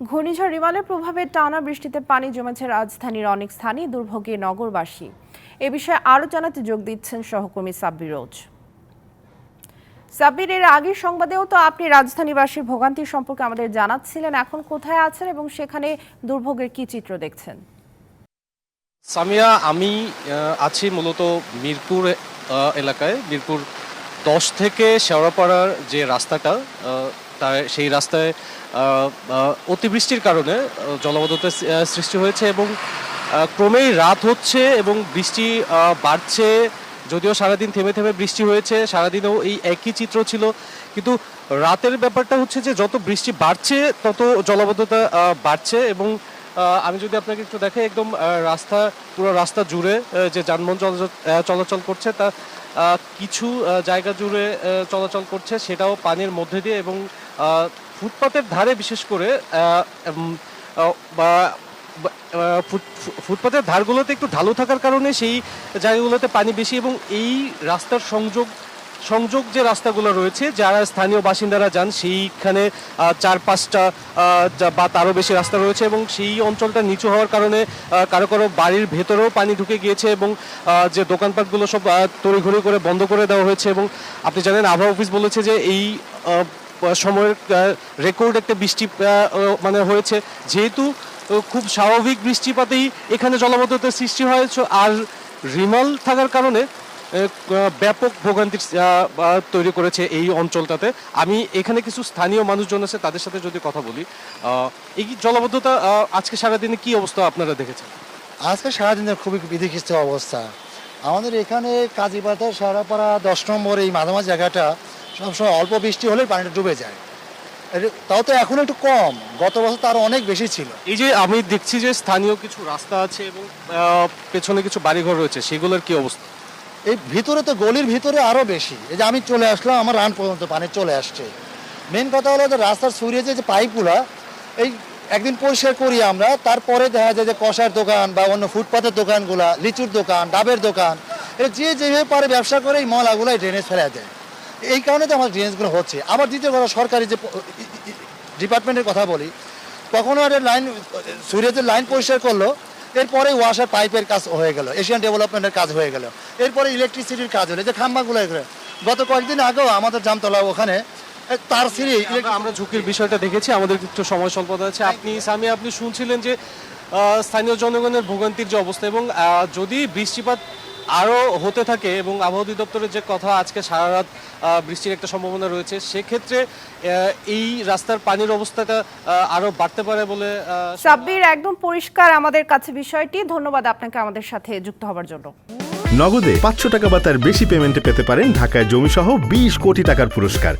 ঘূর্ণিঝড় রিমালের প্রভাবে টানা বৃষ্টিতে পানি জমেছে রাজধানীর অনেক স্থানে, দুর্ভোগে নগরবাসী। এ বিষয়ে আরও জানাতে যোগ দিচ্ছেন সহকর্মী সাব্বির রোজ। সাব্বির, এর আগের সংবাদেও তো আপনি রাজধানীবাসীর ভোগান্তি সম্পর্কে আমাদের জানাচ্ছিলেন, এখন কোথায় আছেন এবং সেখানে দুর্ভোগের কি চিত্র দেখছেন? সামিয়া, আমি আছি মূলত মিরপুর এলাকায়। মিরপুর দশ থেকে শেওড়াপাড়ার যে রাস্তাটা তার সেই রাস্তায় অতিবৃষ্টির কারণে আহ, সৃষ্টি হয়েছে এবং ক্রমেই রাত হচ্ছে এবং বৃষ্টি বাড়ছে। যদিও সারাদিন থেমে থেমে বৃষ্টি হয়েছে সারাদিনও এই একই চিত্র ছিল। কিন্তু রাতের ব্যাপারটা হচ্ছে যে যত বৃষ্টি বাড়ছে তত জলাবদ্ধতা বাড়ছে এবং আমি যদি আপনাকে একটু দেখাই একদম রাস্তা পুরো রাস্তা জুড়ে যে যানবাহন চলাচল করছে তা কিছু জায়গা জুড়ে চলাচল করছে সেটাও পানির মধ্যে দিয়ে এবং ফুটপাতের ধারে বিশেষ করে বা ফুটপাতের ধারগুলোতে একটু ঢালু থাকার কারণে সেই জায়গাগুলোতে পানি বেশি এবং এই রাস্তার সংযোগ সংযোগ যে রাস্তাগুলো রয়েছে, যারা স্থানীয় বাসিন্দারা যান, সেইখানে চার পাঁচটা বা তারও বেশি রাস্তা রয়েছে এবং সেই অঞ্চলটা নিচু হওয়ার কারণে কারও কারও বাড়ির ভেতরেও পানি ঢুকে গিয়েছে এবং যে দোকানপাটগুলো সব তড়িঘড়ি করে বন্ধ করে দেওয়া হয়েছে এবং আপনি জানেন, আবহাওয়া অফিস বলেছে যে এই সময়ের রেকর্ড একটা বৃষ্টি মানে হয়েছে। যেহেতু খুব স্বাভাবিক বৃষ্টিপাতেই এখানে জলবদ্ধতার সৃষ্টি হয়েছে আর রিমাল থাকার কারণে ব্যাপক ভোগান্তির তৈরি করেছে এই অঞ্চলটাতে। আমি এখানে কিছু স্থানীয় মানুষজন আছে, তাদের সাথে যদি কথা বলি। এই জলবদ্ধতা আজকে সারাদিনে কি অবস্থা আপনারা দেখেছেন? আজকে সারাদিনের খুবই বিধিখিস্ত অবস্থা। আমাদের এখানে কাজীবাজার সারাপাড়া দশ নম্বর এই মাঝামাঝি জায়গাটা সবসময় অল্প বৃষ্টি হলে পানিটা ডুবে যায়। তাও তো এখন একটু কম। গত বছর তো আরও অনেক বেশি ছিল। এই যে আমি দেখছি যে স্থানীয় কিছু রাস্তা আছে এবং পেছনে কিছু বাড়িঘর রয়েছে সেগুলোর কি অবস্থা? এই ভিতরে তো গলির ভিতরে আরও বেশি। এই যে আমি চলে আসলাম আমার রান পর্যন্ত পানি চলে আসছে। মেন কথা হলো যে রাস্তার সুরিয়ে যে পাইপগুলা এই একদিন পরিষ্কার করি আমরা তারপরে দেখা যায় যে কষার দোকান বা অন্য ফুটপাতের দোকানগুলা লিচুর দোকান ডাবের দোকান এটা যে যেভাবে পারে ব্যবসা করে এই ময়লাগুলো ড্রেনেজ ফেলা দেয়। এই কারণে তো আমার ড্রেনেজগুলো হচ্ছে। আবার দ্বিতীয় কথা সরকারি যে ডিপার্টমেন্টের কথা বলি কখনো একটা লাইন সুরিয়াজের লাইন পরিষ্কার করল এরপরে ওয়াশার পাইপের কাজ হয়ে গেল এশিয়ান ডেভেলপমেন্টের কাজ হয়ে গেল। এরপরে ইলেকট্রিসিটির কাজ হলো যে খাম্বাগুলো এগুলো গত কয়েকদিন আগেও আমাদের জামতলা ওখানে তার সিঁড়ি আমরা- আমরা ঝুঁকির বিষয়টা দেখেছি আমাদের একটু সময় স্বল্পতা আছে। আপনি সামি আপনি শুনছিলেন যে স্থানীয় জনগণের ভোগান্তির যে অবস্থা এবং যদি বৃষ্টিপাত আরও হতে থাকে এবং আবহাওয়া অধিদপ্তরের যে কথা আজকে সারা রাত বৃষ্টির একটা সম্ভাবনা রয়েছে সেক্ষেত্রে এই রাস্তার পানির অবস্থাটা আরও বাড়তে পারে বলে সাব্বির একদম পরিষ্কার আমাদের কাছে বিষয়টি। ধন্যবাদ আপনাকে আমাদের সাথে যুক্ত হবার জন্য। নগদে পাঁচশো টাকা বা তার বেশি পেমেন্টে পেতে পারেন ঢাকায় জমিসহ বিশ কোটি টাকার পুরস্কার।